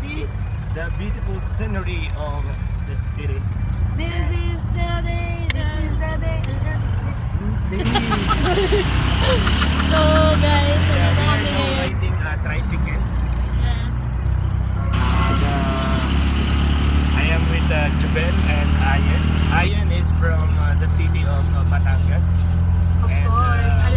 see the beautiful scenery of the city. This is the day, this is the day. So guys, Yeah, we are now riding a tricycle. Yes. And, uh, I am with uh, Jubel and Ayan. Ayan is from uh, the city of uh, Batangas. Of And, course, uh,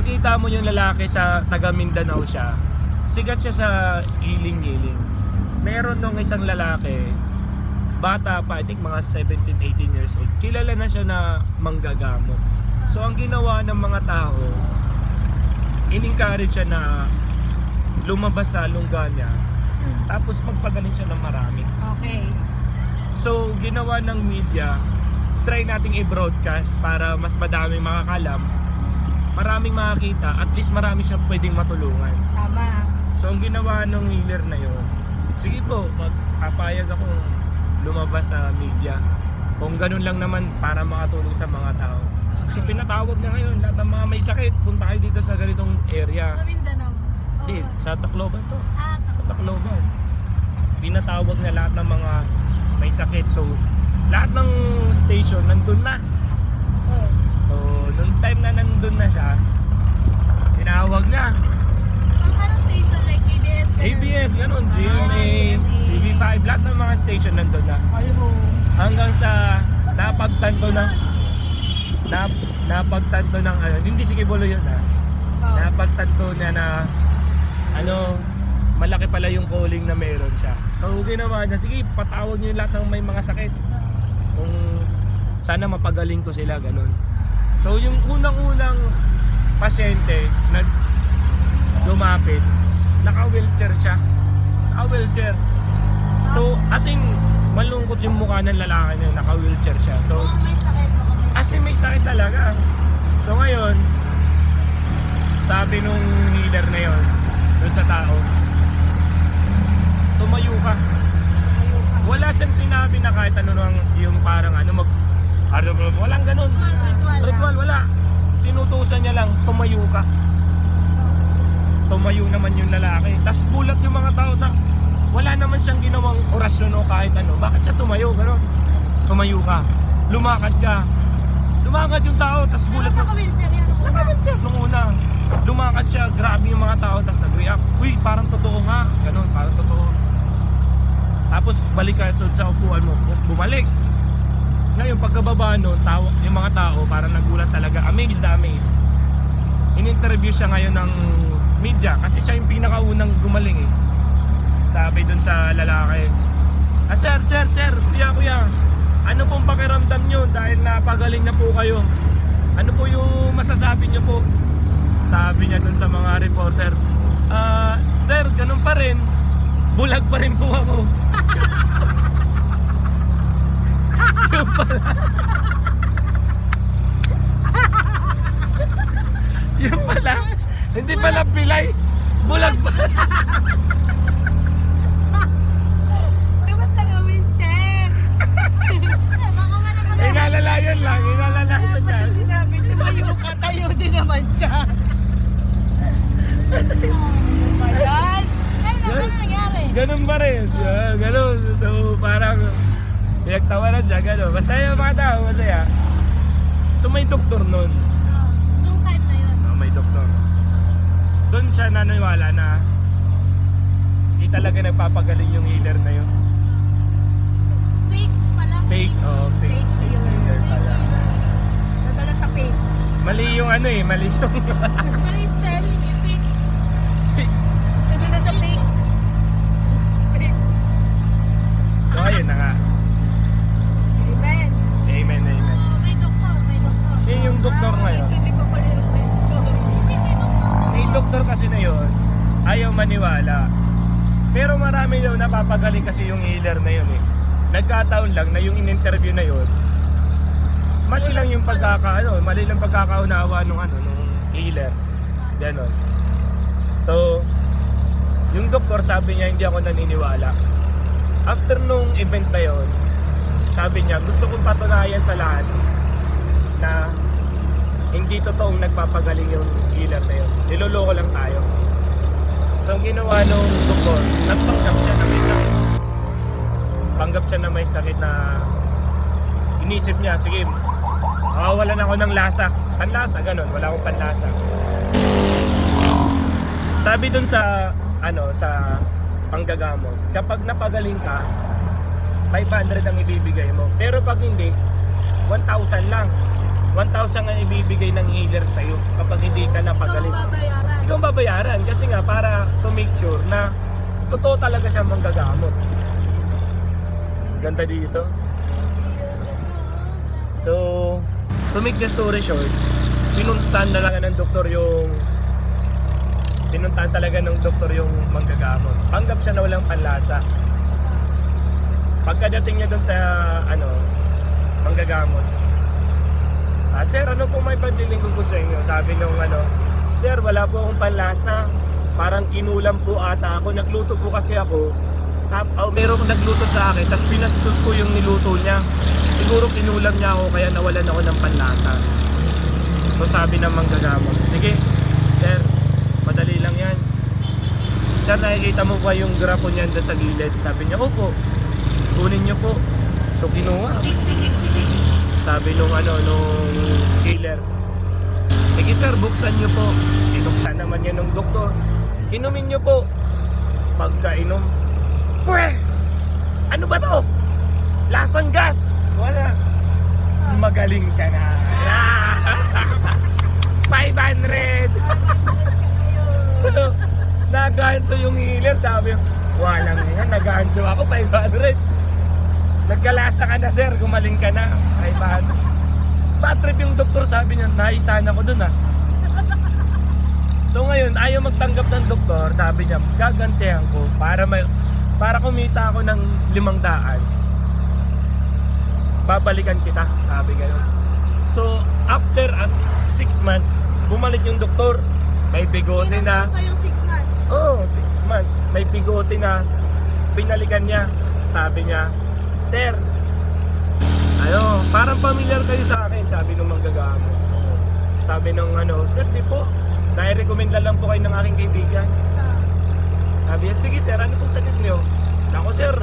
nakita mo yung lalaki sa taga Mindanao siya, sikat siya sa healing-healing. Meron nung isang lalaki, bata pa, I think mga 17, 18 years old, kilala na siya na manggagamot. So ang ginawa ng mga tao, in-encourage siya na lumabas sa lungga niya, tapos magpagaling siya ng marami. Okay. So, ginawa ng media, try nating i-broadcast para mas madami makakalam, maraming makakita, at least marami siyang pwedeng matulungan. Tama. So, ang ginawa ng healer na yun, sige po, magpapayag akong lumabas sa media. Kung ganun lang naman para makatulong sa mga tao. So, pinatawag na ngayon, lahat ng mga may sakit, punta kayo dito sa ganitong area. Sa Mindanao. Hindi, Oo. sa Tacloban to. Ah, Sa Tacloban. Pinatawag na lahat ng mga may sakit. So, lahat ng station nandun na. Time na nandun na siya, tinawag na. Ang anong station like ABS? ganun? ABS, ganun, Ah, GMA, GMA. TV5, lahat ng mga station nandun na. Hanggang sa napagtanto ng nap, napagtanto ng ano, hindi si Kibolo yun ha. Oh. Napagtanto niya na ano, malaki pala yung calling na meron siya. So ginawa niya, sige patawag niyo lahat ng may mga sakit. Kung sana mapagaling ko sila, ganun. So yung unang-unang pasyente na lumapit, naka-wheelchair siya. Naka-wheelchair. So as in, malungkot yung mukha ng lalaki na naka-wheelchair siya. So as in may sakit talaga. So ngayon, sabi nung healer na yon dun sa tao, tumayo ka. Wala siyang sinabi na kahit ano nang yung parang ano mag ano walang ganun. ritual. Wala. Tinutusan niya lang, tumayo ka. Tumayo naman yung lalaki. Tapos gulat yung mga tao na wala naman siyang ginawang orasyon o kahit ano. Bakit siya tumayo? Ganon. Tumayo ka. Lumakad ka. Lumakad yung tao, tapos gulat na. Naka-wheelchair yan. Nakakadya nung una. Lumakad siya, grabe yung mga tao, tapos nag-react. Uy, parang totoo nga. Ganon, parang totoo. Tapos balik ka sa, sa upuan mo, bu- bumalik. Ngayon, pagkababa no, tao, yung mga tao, parang nagulat talaga. Amazed na amazed. In-interview siya ngayon ng media kasi siya yung pinakaunang gumaling eh. Sabi dun sa lalaki, Ah, sir, sir, sir, kuya, kuya. ano pong pakiramdam nyo dahil napagaling na po kayo? Ano po yung masasabi nyo po? Sabi niya dun sa mga reporter, Ah, sir, ganun pa rin. Bulag pa rin po ako. Yung pala. Yung pala. Hindi pala pilay. Bulag pa. Dapat naman. Eh, Inalalayan lang. Inalalayan yan. Sinabi, tumayo ka, tayo din naman siya. Ano ba yan? Ay, naman ang nangyari. Ganun pa rin. Yeah, ganun. So, parang pinagtawanan siya. Ganun. Basta yung mga tao, masaya. So, may doktor nun. Nung time na yun. Oh, may doktor. Doon siya naniwala na hindi talaga nagpapagaling yung healer na yun. Fake pala. Fake. Oh, fake. Fake healer. healer pala. Nadala sa page. Mali yung ano eh, mali yung Pero he's telling me fake. Nadala sa page. Fake. So ayun na nga. Amen. Amen, amen. Oh, may doktor, may doktor. Yun yung doktor Ah, ngayon. Hindi pa pala yung page ko. Hindi may doktor. May doktor kasi na yun, ayaw maniwala. Daw napapagaling kasi yung healer na yun eh. Nagkataon lang na yung in-interview na yun, mali lang yung pagkaka, ano, mali lang pagkakaunawa nung ano, nung healer. Ganon. So, yung doktor sabi niya hindi ako naniniwala. After nung event na yun, sabi niya gusto kong patunayan sa lahat na hindi totoong nagpapagaling yung healer na yun. Niloloko lang tayo. So, ang ginawa nung doktor, nagpanggap siya na may sakit. Panggap siya na may sakit na inisip niya, sige, makawalan ako ng lasa. Panlasa, ganun. Wala akong panlasa. Sabi dun sa, ano, sa panggagamot, kapag napagaling ka, 500 ang ibibigay mo. Pero pag hindi, 1,000 lang. 1,000 ang ibibigay ng healer sa'yo kapag hindi ka napagaling. Babayaran kasi nga para to make sure na totoo talaga siya manggagamot. Ganda dito. So, to make the story short, pinuntahan na lang ng doktor yung pinuntahan talaga ng doktor yung manggagamot. Panggap siya na walang panlasa. Pagkadating niya doon sa ano, manggagamot. Ah, sir, ano po may paglilingkod ko sa inyo? Sabi nung ano, sir, wala po akong panlasa. Parang kinulam po ata ako. Nagluto po kasi ako. Tap, oh, merong nagluto sa akin, tapos pinastos ko yung niluto niya. Siguro kinulam niya ako, kaya nawalan ako ng panlasa. So sabi ng manggagamot, sige, sir, madali lang yan. Sir, nakikita mo ba yung grapo niyan sa gilid? Sabi niya, opo, kunin niyo po. So kinuha. Sabi nung ano, nung killer, sige sir, buksan niyo po. Binuksan naman yan ng doktor. Inumin niyo po. Pagkainom, Pwe! Ano ba to? Lasang gas! Wala. Magaling ka na. 500! so, naganso yung healer. Sabi, walang nga, naganso ako, 500. Nagkalasa ka na sir, gumaling ka na. 500. Bad trip yung doktor, sabi niya, naisana ko dun ah. So ngayon, ayaw magtanggap ng doktor, sabi niya, gagantihan ko para may, para kumita ako ng limang daan. Babalikan kita, sabi gano'n. So, after as six months, bumalik yung doktor. May bigote na. Kayong months. Oh, six months. May bigote na. Pinalikan niya. Sabi niya, Sir, ano, parang familiar kayo sa sabi nung manggagamo. Sabi nung ano, Sir, di po. Nai-recommend lang po kayo ng aking kaibigan. Sabi niya, sige sir, ano pong sakit niyo? Ako sir,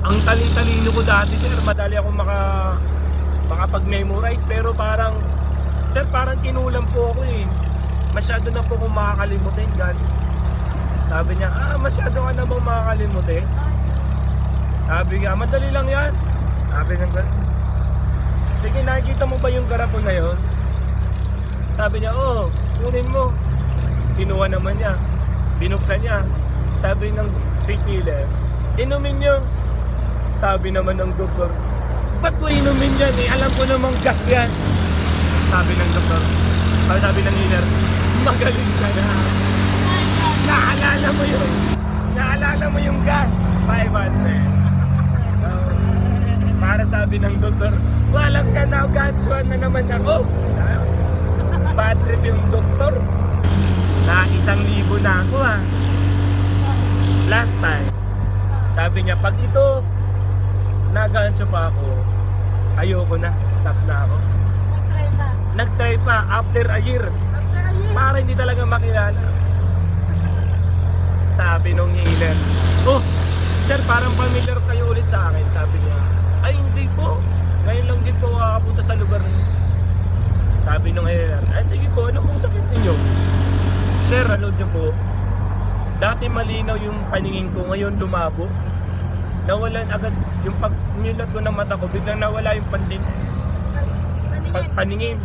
ang tali-talino ko dati sir, madali ako maka makapag-memorize pero parang sir parang kinulam po ako eh masyado na po akong makakalimutin gan sabi niya ah masyado ka na bang makakalimutin sabi niya madali lang yan sabi ganun sige nakikita mo ba yung garapon na yon sabi niya oo kunin mo kinuha naman niya binuksan niya sabi ng retailer inumin niyo sabi naman ng doktor ba't ko inumin yan eh? Alam ko namang gas yan. Sabi ng doktor. Sabi, sabi ng healer, magaling ka na. Naalala mo yung, naalala mo yung gas. 500. So, para sabi ng doktor, walang ka na, gatsuan na naman ako. Bad trip yung doktor. Na isang libo na ako ah. Last time, sabi niya, pag ito, nagansyo pa ako, ayoko na, stop na ako. Nag-try na. Nag-try pa after a year, After a year. para hindi talaga makilala. Sabi nung healer, oh, sir, parang familiar kayo ulit sa akin, sabi niya. Ay, hindi po. Ngayon lang din po kakapunta sa lugar niyo. Sabi nung healer, ay sige po, ano pong sakit ninyo? Sir, ano niyo po? Dati malinaw yung paningin ko, ngayon lumabo. Nawalan agad yung pag nilat ko ng mata ko, biglang nawala yung pandin, pag paningin.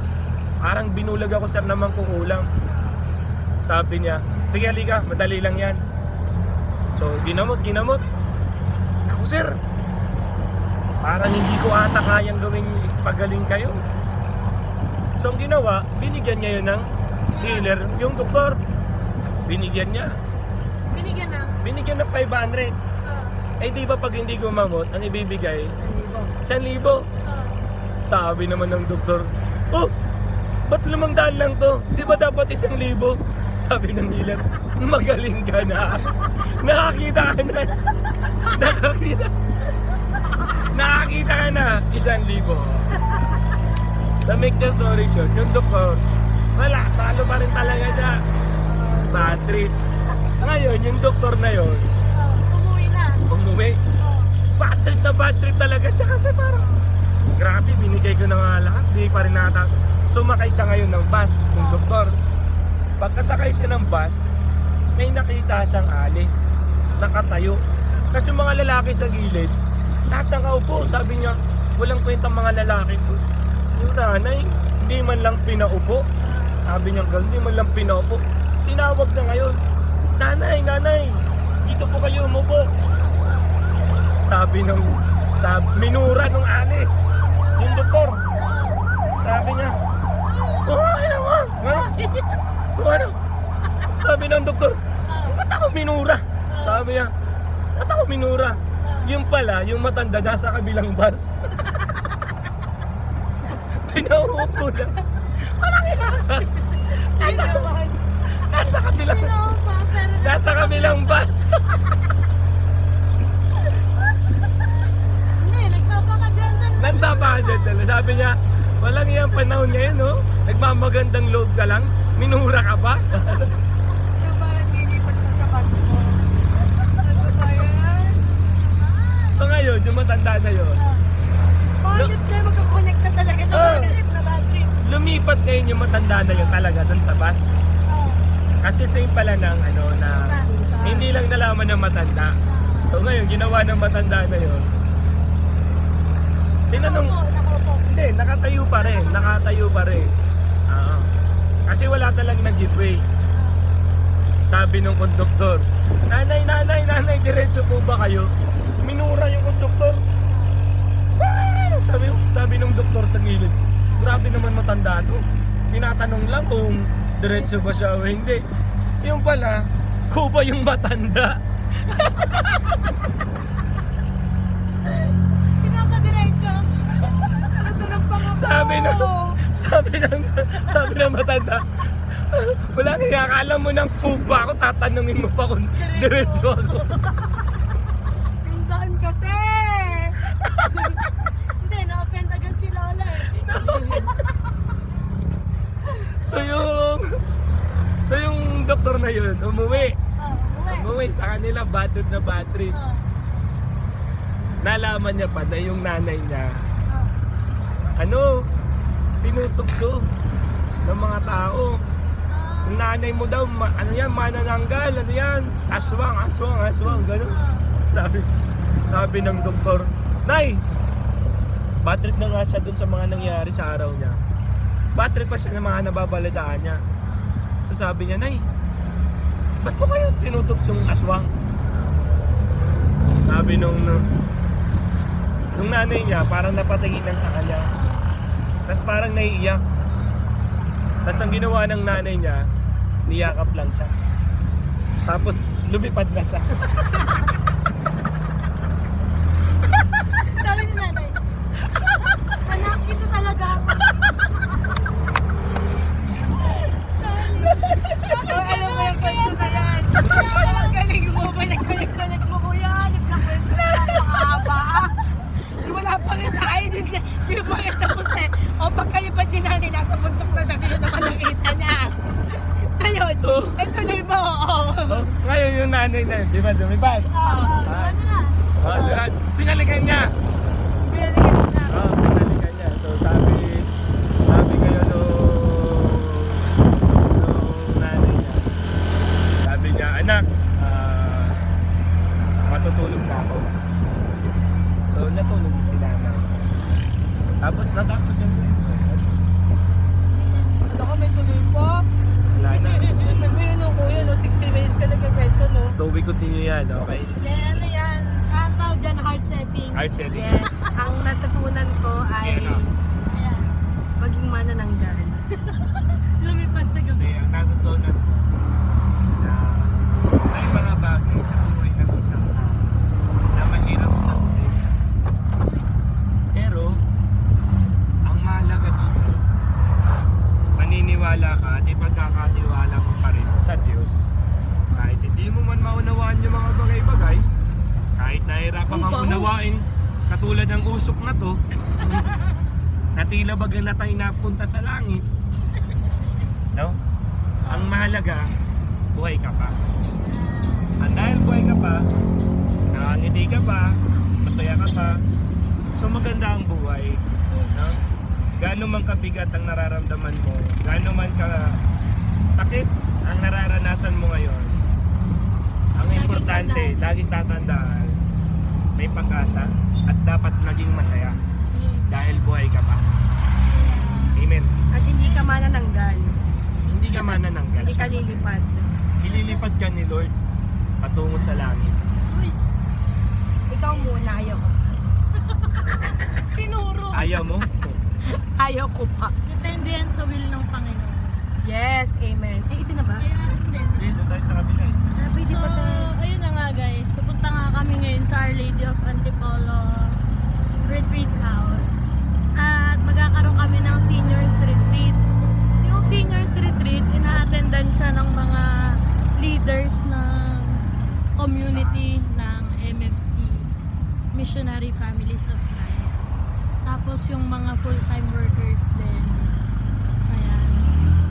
Parang binulag ako sir naman kung ulang. Sabi niya, sige halika, madali lang yan. So, ginamot, ginamot. Ako sir, parang hindi ko ata kayang gawing pagaling kayo. So, ang ginawa, binigyan niya yun ng healer, yung doktor. Binigyan niya. Binigyan na. Binigyan ng 500. Ah, Eh di ba pag hindi gumamot, ang ibibigay? isang libo. 1,000. Ah, Sabi naman ng doktor, Oh, ba't limang daan lang to? Di ba dapat isang libo? Sabi ng healer, magaling ka na. Nakakita ka na. Nakakita. Nakakita ka na. Isang libo. To make the story short, yung doktor, wala, talo pa rin talaga siya. Bad trip. Ngayon, yung doktor na yon, umuwi na. umuwi. Ah, Bad trip na bad trip talaga siya kasi parang grabe, binigay ko na nga lahat, di pa rin nata. Sumakay siya ngayon ng bus, ng doktor. Pagkasakay siya ng bus, may nakita siyang ali, nakatayo. Kasi yung mga lalaki sa gilid, lahat nakaupo. Sabi niya, walang kwenta mga lalaki ko. Yung nanay, hindi man lang pinaupo. Sabi niya, "Gal, hindi man lang pinaupo. Tinawag na ngayon, nanay, nanay, dito po kayo umupo sabi ng sa minura ng ali yung doktor sabi niya oh ano oh, ano sabi ng doktor ba't ako minura sabi niya ba't ako minura yung pala yung matanda nasa kabilang bus pinaupo na walang ilalagay nasa, nasa kabilang nasa kabilang bus Hindi, nagpapakaganda na. Nagpapahadyad talaga. Sabi niya, walang iyang panahon ngayon, no? Nagmamagandang loob ka lang, minura ka pa. Yung parang lilipat ka sa bus mo. Ano ba yan? So ngayon, yung matanda na yun, Bakit kayo magkakonect na talaga ng Oh. mga trip na battery? lumipat ngayon yung matanda na yun talaga dun sa bus. Oh. Kasi same pala ng ano na hindi lang nalaman ng matanda. So ngayon, ginawa ng matanda na yun. Tinanong, Nakaupo, nakaupo. hindi, nakatayo pa rin, nakatayo pa rin. Oo. Kasi wala talagang nag-giveaway. Sabi nung konduktor, Nanay, nanay, nanay, diretso po ba kayo? Minura yung konduktor. "Ah!" Sabi, sabi nung doktor sa gilid, grabe naman matanda to. Tinatanong lang kung diretso ba siya o hindi. Yung pala, ko ba yung matanda? Nga po. Sabi nung, sabi ng, sabi ng matanda, wala kaya akala mo ng kuba ako, tatanungin mo pa kung diretso ako. Yung daan kasi. Hindi, na-offend agad si Lola eh. So yung, so yung doktor na yun, umuwi. Oh, Umuwi sa kanila, bad trip na bad trip. Oh, Nalaman niya pa na yung nanay niya, oh. ano, tinutugso ng mga tao. Ah, Yung nanay mo daw, ma- ano yan, manananggal, ano yan, aswang, aswang, aswang, gano'n. Sabi, sabi ng doktor, Nay, bad trip na nga siya dun sa mga nangyari sa araw niya. Bad trip pa siya ng mga nababalitaan niya. So sabi niya, Nay, ba't po kayo tinutuksong aswang? Sabi nung, nung nanay niya, parang napatingin lang sa kanya. Tapos parang naiiyak. Tapos ang ginawa ng nanay niya, niyakap lang siya. Tapos lumipad na siya. Sabi ni nanay, anak, ito talaga ako. Oh, alam mo yung kwento na yan. Ang galing mo, balik-balik-balik mo kuya. Hanip na kwento na napakahaba. Wala pa rin tayo, hindi hindi pa rin tapos eh. O pagkalipad ni nanay, nasa bundok na siya, sino naman nakita niya. Ngayon, So- ito na mo. Oh. Oh, ngayon yung nanay na, di ba, lumipad? Oh. Ano na? Oh, pinalikan niya. Pinalikan. Oo, niya. So sabi, sabi kayo nung, nung nanay niya. Sabi niya, anak, ah, matutulog na ako. So natulog si nanay. Tapos natapos yung Ano ka, may tuloy po? Wala na. May ano kuya, no? 60 minutes ka nagkakwento, we continue yan, okay? Yeah, ano yan? Ang tawag dyan, hard setting. Art setting. Yes, ang natutunan ko ay Ayan. Maging manananggal. Lumipad sa gabi. Ang natutunan ko na may mga bagay sa buhay ng isang tao na mahirap sagutin. Pero, ang mahalaga dito, maniniwala ka at ipagkakatiwala mo pa rin sa Diyos. Hindi mo man maunawaan yung mga bagay-bagay, kahit nahirapan kang unawain, katulad ng usok na to, na tila baga na tayo napunta sa langit, No? Ang mahalaga, buhay ka pa. At dahil buhay ka pa, nakangiti ka pa, masaya ka pa, so maganda ang buhay. No? Gaano man kabigat ang nararamdaman mo, gaano man ka sakit ang nararanasan mo ngayon, importante, laging tatandaan, may pag-asa at dapat naging masaya dahil buhay ka pa. Amen. At hindi ka manananggal, Hindi ka manananggal. hindi ka lilipad. Ililipad ka ni Lord patungo sa langit. Ikaw muna, ayaw ko. Tinuro. Ayaw mo? Ayaw ko pa. Depende yan sa will ng Panginoon. Yes, amen. Eh, ito na ba? Hindi. Dito tayo sa kabila eh. Ah, pwede So, pa tayo. ayun na nga guys. Pupunta nga kami ngayon sa Our Lady of Antipolo Retreat House. At magkakaroon kami ng seniors retreat. Yung seniors retreat, ina-attendan siya ng mga leaders ng community ng MFC, Missionary Families of Christ. Tapos yung mga full-time workers din.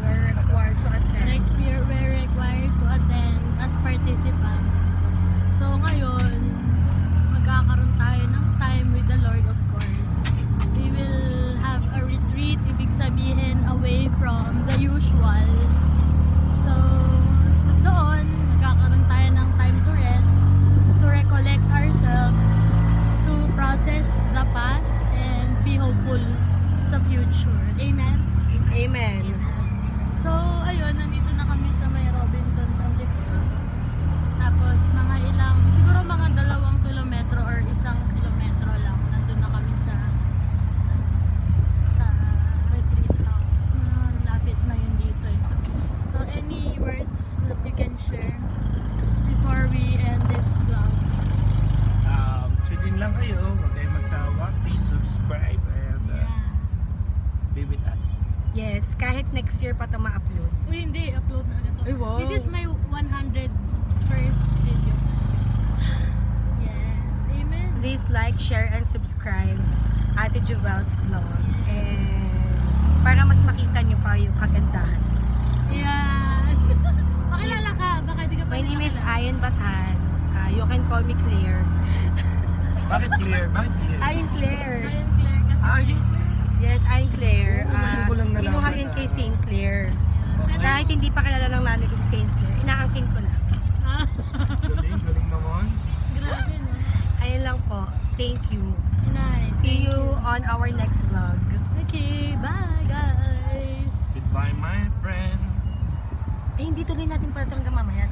We're required to attend. Like, we're, we're required to attend as participants. So, ngayon, magkakaroon tayo ng time with the Lord, of course. We will have a retreat, ibig sabihin, away from the usual. So, so doon, magkakaroon tayo ng time to rest, to recollect ourselves, to process the past, and be hopeful sa future. Amen? Amen. So, ayun, nandito na kami sa may Robinson. Tapos, mga ilang, siguro mga dalawang kilometro or isang kilometro lang. Nandun na kami sa sa retreat house. Malapit na yun dito. Ito. So, any words that you can share before we end this vlog? Um, tune in lang kayo. Huwag kayong magsawa. Please subscribe and uh, Yeah. be with us. Yes, kahit next year pa ito ma-upload. Uy, hindi. Upload na agad to. Ay, wow. This is my 100 first video. Yes. Amen. Please like, share, and subscribe Juvel's vlog. And para mas makita nyo pa yung kagandahan. Yan. Pakilala ka. Baka di ka pa My name is. Ayan Batan. Uh, you can call me Claire. Bakit clear? Bakit clear? Ayan Claire. Ayun, Claire. Kasi Ay, Yes, I'm Claire. Uh, kinuha yun kay St. Claire. okay. Kahit hindi pa kilala ng nanay ko si St. Claire, inaangkin ko na. Ah, Galing, galing naman. grabe no. Ayun lang po. Thank you. See you on our next vlog. Okay, bye guys. Goodbye, my friend. Eh, hindi tuloy natin pa ito hanggang mamaya.